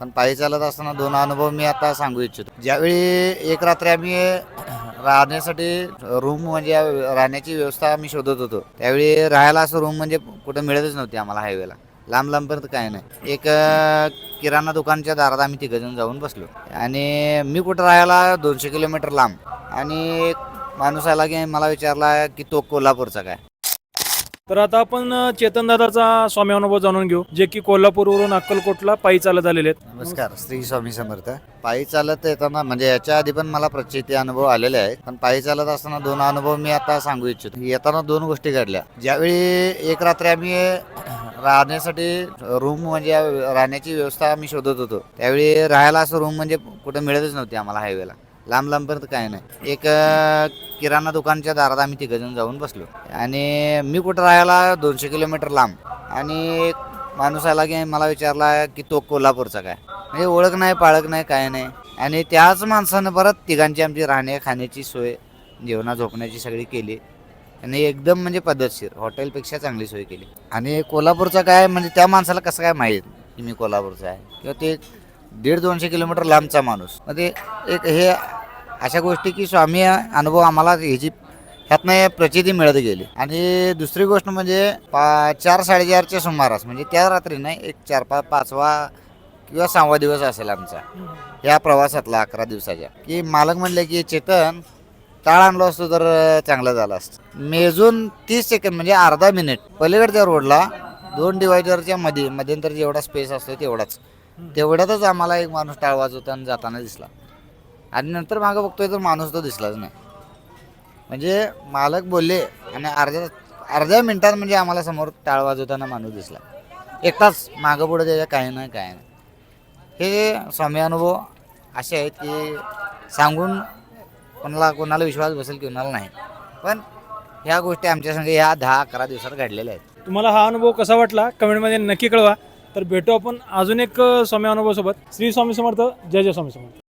पण पायी चालत असताना दोन अनुभव मी आता सांगू इच्छितो. ज्यावेळी एक रात्री आम्ही राहण्यासाठी रूम म्हणजे राहण्याची व्यवस्था आम्ही शोधत होतो. त्यावेळी राहायला असं रूम म्हणजे कुठं मिळतच नव्हती आम्हाला हायवेला लांब लांबपर्यंत काय नाही. एक किराणा दुकानच्या दारात आम्ही तिघजण जाऊन बसलो. आणि मी कुठं राहायला दोनशे किलोमीटर लांब. आणि एक माणूस आला की मला विचारला की तो कोल्हापूरचा काय? तर आता आपण चेतन दादाचा स्वामी अनुभव जाणून घेऊ जे की कोल्हापूरवरून अक्कलकोटला पायी चालत आलेले आहेत. नमस्कार श्री स्वामी समर्थ. पायी चालत येताना म्हणजे याच्या आधी पण मला प्रचिती अनुभव आलेले आहेत पण पायी चालत असताना दोन अनुभव मी आता सांगू इच्छितो. येताना दोन गोष्टी घडल्या. ज्यावेळी एक रात्री आम्ही राहण्यासाठी रूम म्हणजे राहण्याची व्यवस्था आम्ही शोधत होतो. त्यावेळी राहायला असं रूम म्हणजे कुठं मिळतच नव्हती आम्हाला हायवेला लांब लांबपर्यंत काय नाही. एक किराणा दुकानच्या दारात आम्ही तिघजण जाऊन बसलो. आणि मी कुठं राहायला दोनशे किलोमीटर लांब. आणि एक माणूस आला की मला विचारला की तो कोल्हापूरचा काय? म्हणजे ओळख नाही पाळख नाही काय नाही. आणि त्याच माणसानं परत तिघांची आमची राहण्या खाण्याची सोय जेवणा झोपण्याची सगळी केली. आणि एकदम म्हणजे पद्धतशीर हॉटेलपेक्षा चांगली सोय केली. आणि कोल्हापूरचा काय म्हणजे त्या माणसाला कसं काय माहीत की मी कोल्हापूरचा आहे? किंवा ते दीड दोनशे किलोमीटर लांबचा माणूस. मग ते एक हे अशा गोष्टी की स्वामी अनुभव आम्हाला ह्याची ह्यातनं प्रचिती मिळत गेली. आणि दुसरी गोष्ट म्हणजे पा चार साडेचारच्या सुमारास म्हणजे त्या रात्री नाही एक चार पाच पाचवा किंवा सहावा दिवस असेल आमचा. या प्रवासातला अकरा दिवसाच्या. की मालक म्हणले की चेतन टाळ आणलो असतो तर चांगलं झालं असतं. मेजून तीस सेकंद म्हणजे अर्धा मिनिट पलीकडच्या रोडला दोन डिवायडरच्या मध्ये मध्यंतर जेवढा स्पेस असतो तेवढाच. तेवढ्यातच आम्हाला एक माणूस टाळ वाजवताना जाताना दिसला. आणि नंतर मागं बघतोय तर माणूस तो दिसलाच नाही. म्हणजे मालक बोलले आणि अर्ध्या अर्ध्या मिनिटात म्हणजे आम्हाला समोर टाळ वाजवताना माणूस दिसला. एकटाच मागं पुढं त्याच्या काही नाही काय नाही. हे स्वामी अनुभव असे आहेत की सांगून कोणाला कोणाला विश्वास बसेल कोणाला नाही. पण ह्या गोष्टी आमच्या संग ह्या दहा अकरा दिवसात घडलेल्या आहेत. तुम्हाला हा अनुभव कसा वाटला? कमेंटमध्ये नक्की कळवा. तर भेटू आपण अजून एक स्वामी अनुभव सोबत श्री स्वामी समर्थ जय जय स्वामी समर्थ.